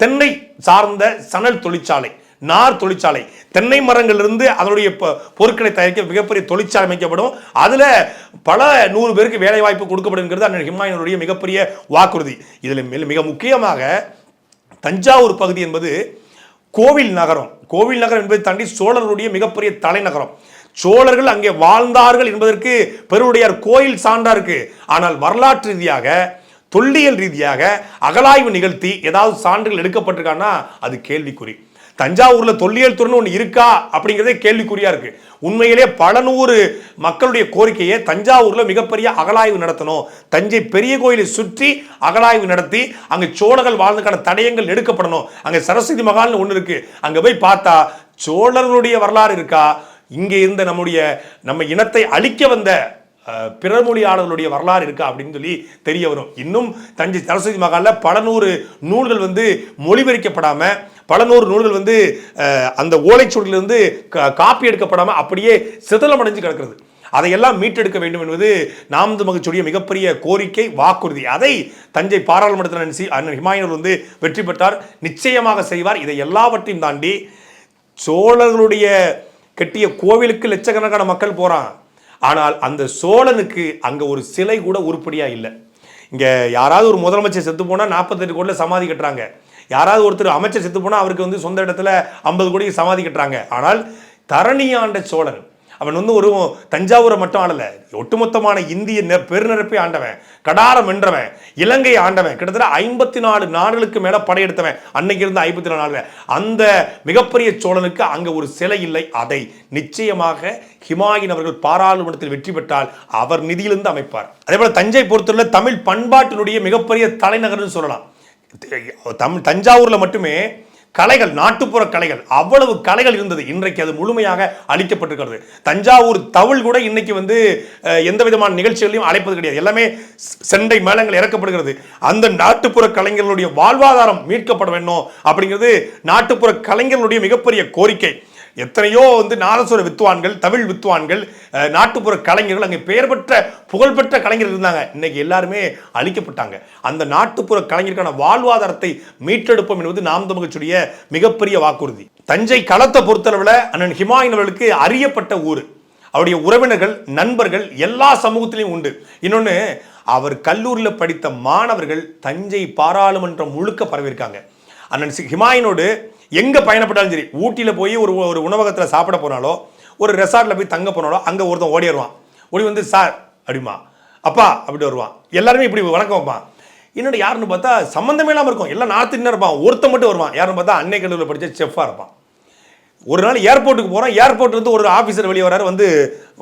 தென்னை சார்ந்த சணல் தொழிற்சாலை நார் தொழிற்சாலை. தென்னை மரங்களிலிருந்து அதனுடைய பொ- பொருட்களை தயாரிக்க மிகப்பெரிய தொழிற்சாலை அமைக்கப்படும். அதில் பல நூறு பேருக்கு வேலைவாய்ப்பு கொடுக்கப்படுங்கிறது அண்ணன் ஹிமாயனுடைய மிகப்பெரிய வாக்குறுதி. இதில் மிக- மிக முக்கியமாக தஞ்சாவூர் பகுதி என்பது கோவில் நகரம். கோவில் நகரம் என்பதை தாண்டி சோழருடைய மிகப்பெரிய தலைநகரம். சோழர்கள் அங்கே வாழ்ந்தார்கள் என்பதற்கு பெருவுடையார் கோயில் சான்றா இருக்கு. ஆனால் வரலாற்று ரீதியாக தொல்லியல் ரீதியாக அகலாய்வு நிகழ்த்தி ஏதாவது சான்றுகள் எடுக்கப்பட்டிருக்கான்னா அது கேள்விக்குறி. தஞ்சாவூர்ல தொல்லியல் துறைன்னு ஒன்று இருக்கா அப்படிங்கிறதே கேள்விக்குறியா இருக்கு. உண்மையிலே பல நூறு மக்களுடைய கோரிக்கையை தஞ்சாவூர்ல மிகப்பெரிய அகலாய்வு நடத்தணும். தஞ்சை பெரிய கோயிலை சுற்றி அகலாய்வு நடத்தி அங்க சோழர்கள் வாழ்ந்ததுக்கான தடயங்கள் எடுக்கப்படணும். அங்க சரஸ்வதி மகால்னு ஒன்று இருக்கு. அங்க போய் பார்த்தா சோழர்களுடைய வரலாறு இருக்கா? இங்கே இருந்த நம்முடைய நம்ம இனத்தை அழிக்க வந்த பிறமொழியாளர்களுடைய வரலாறு இருக்கா அப்படின்னு சொல்லி தெரிய வரும். இன்னும் தஞ்சை சரஸ்வதி மகாலில் பல நூறு நூல்கள் வந்து மொழிபெயர்க்கப்படாமல் பல நூறு நூல்கள் வந்து அந்த ஓலைச்சுவடியிலிருந்து கா- காப்பி எடுக்கப்படாமல் அப்படியே சிதலமடைஞ்சு கிடக்கிறது. அதையெல்லாம் மீட்டெடுக்க வேண்டும் என்பது நாமது மகிழ்ச்சியுடைய மிகப்பெரிய கோரிக்கை வாக்குறுதி. அதை தஞ்சை பாராளுமன்றத்தில் அண்ணன் சி அண்ணன் வந்து வெற்றி பெற்றார். நிச்சயமாக செய்வார். இதை எல்லாவற்றையும் தாண்டி சோழர்களுடைய கட்டிய கோவிலுக்கு லட்சக்கணக்கான மக்கள் போகிறான் ஆனால் அந்த சோழனுக்கு அங்கே ஒரு சிலை கூட உருப்படியாக இல்லை. இங்கே யாராவது ஒரு முதலமைச்சர் செத்து போனால் நாற்பத்தெட்டு கோடியில் சமாதி கட்டுறாங்க. யாராவது ஒருத்தர் அமைச்சர் செத்து போனால் அவருக்கு வந்து சொந்த இடத்துல ஐம்பது கோடிக்கு சமாதி கட்டுறாங்க. ஆனால் தரணி ஆண்ட சோழன் அவன் வந்து ஒரு தஞ்சாவூரை மட்டும் ஆளல. ஒட்டுமொத்தமான இந்திய நெ- பெருநிரப்பை ஆண்டவன் கடாரம் வென்றவன் இலங்கை ஆண்டவன் கிட்டத்தட்ட ஐம்பத்தி நாலு நாடுகளுக்கு மேலே படையெடுத்தவன் அன்னைக்கு இருந்த ஐம்பத்தி நாலு நாடுகள் அந்த மிகப்பெரிய சோழனுக்கு அங்கே ஒரு சிலை இல்லை. அதை நிச்சயமாக ஹிமாயின் அவர்கள் பாராளுமன்றத்தில் வெற்றி பெற்றால் அவர் நிதியிலிருந்து அமைப்பார். அதே போல் தஞ்சை பொறுத்தவரை தமிழ் பண்பாட்டினுடைய மிகப்பெரிய தலைநகர்னு சொல்லலாம். தமிழ் தஞ்சாவூரில் மட்டுமே கலைகள் நாட்டுப்புற கலைகள் அவ்வளவு கலைகள் இருந்தது. இன்றைக்கு அது முழுமையாக அழிக்கப்பட்டிருக்கிறது. தஞ்சாவூர் தவுள் கூட இன்னைக்கு வந்து எந்த விதமான நிகழ்ச்சிகளையும் அழைப்பது கிடையாது. எல்லாமே செண்டை மேளங்கள் இறக்கப்படுகிறது. அந்த நாட்டுப்புற கலைஞர்களுடைய வாழ்வாதாரம் மீட்கப்பட வேண்டும் அப்படிங்கிறது நாட்டுப்புற கலைஞர்களுடைய மிகப்பெரிய கோரிக்கை. எத்தனையோ வந்து நாதசுர வித்வான்கள் தமிழ் வித்வான்கள் நாட்டுப்புற கலைஞர்கள் அங்கே பெயர் பெற்ற புகழ்பெற்ற கலைஞர்கள் இருந்தாங்க. இன்னைக்கு எல்லாருமே அழிக்கப்பட்டாங்க. அந்த நாட்டுப்புற கலைஞருக்கான வாழ்வாதாரத்தை மீட்டெடுப்போம் என்பது நாம் தமிழச்சுடைய மிகப்பெரிய வாக்குறுதி. தஞ்சை களத்தை பொறுத்தளவில் அண்ணன் ஹிமாயின் அவர்களுக்கு அறியப்பட்ட ஊர். அவருடைய உறவினர்கள் நண்பர்கள் எல்லா சமூகத்திலையும் உண்டு. இன்னொன்று அவர் கல்லூரியில் படித்த மாணவர்கள் தஞ்சை பாராளுமன்றம் முழுக்க பரவியிருக்காங்க. அண்ணன் ஹிமாயினோடு எங்கே பயணப்பட்டாலும் சரி ஊட்டியில் போய் ஒரு ஒரு உணவகத்தில் சாப்பிட போனாலோ ஒரு ரெசார்ட்டில் போய் தங்க போனாலோ அங்கே ஒருத்தன் ஓடி வருவான். ஓடி வந்து சார் அப்படிமா அப்பா அப்படி வருவான். எல்லாருமே இப்படி வணக்கம் வைப்பான். என்னோட யாருன்னு பார்த்தா சம்மந்தமே இல்லாமல் இருக்கும். எல்லாம் நார்த்து இன்னும் இருப்பான். ஒருத்தன் மட்டும் வருவான். யாருன்னு பார்த்தா அன்னை கல்லூரியில் படித்த செஃப்பாக இருப்பான். ஒரு நாள் ஏர்போர்ட்டுக்கு போகிறோம் ஏர்போர்ட்லேருந்து ஒரு ஆஃபீஸர் வெளியே வராரு வந்து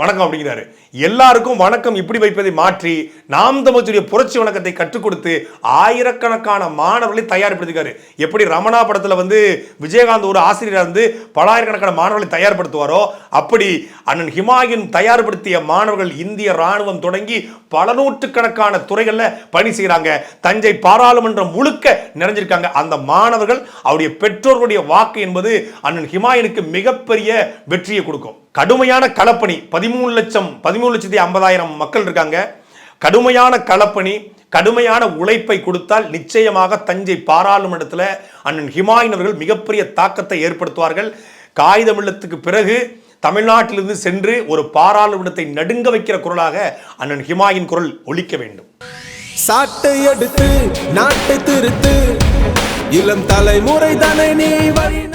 வணக்கம் அப்படிங்கிறாரு. எல்லாருக்கும் வணக்கம் இப்படி வைப்பதை மாற்றி நாம் தமிழ்ச்சியுடைய புரட்சி வணக்கத்தை கற்றுக் கொடுத்து ஆயிரக்கணக்கான மாணவர்களை தயார்படுத்திருக்காரு எப்படி ரமணா படத்துல வந்து விஜயகாந்த் ஒரு ஆசிரியராக இருந்து பலாயிரக்கணக்கான மாணவர்களை தயார்படுத்துவாரோ அப்படி அண்ணன் ஹிமாயின் தயார்படுத்திய மாணவர்கள் இந்திய ராணுவம் தொடங்கி பல நூற்றுக்கணக்கான துறைகள்ல பணி செய்கிறாங்க தஞ்சை பாராளுமன்றம் முழுக்க நிறைஞ்சிருக்காங்க. அந்த மாணவர்கள் அவருடைய பெற்றோர்களுடைய வாக்கு என்பது அண்ணன் ஹிமாயனுக்கு மிகப்பெரிய வெற்றியை கொடுக்கும். கடுமையான களப்பணி பதிமூணு பதிமூணு லட்சம் பதிமூணு லட்சத்தி ஐம்பதாயிரம் மக்கள் இருக்காங்க. கடுமையான களப்பணி கடுமையான உழைப்பை கொடுத்தால் நிச்சயமாக தஞ்சை பாராளுமன்றத்தில் அண்ணன் ஹிமாயின் அவர்கள் மிகப்பெரிய தாக்கத்தை ஏற்படுத்துவார்கள். காகிதமில்லத்துக்கு பிறகு தமிழ்நாட்டிலிருந்து சென்று ஒரு பாராளுமன்றத்தை நடுங்க வைக்கிற குரலாக அண்ணன் ஹிமாயின் குரல் ஒழிக்க வேண்டும். சாட்டை எடுத்து நாட்டை திருத்து இளம் தலைமுறை தானே நீ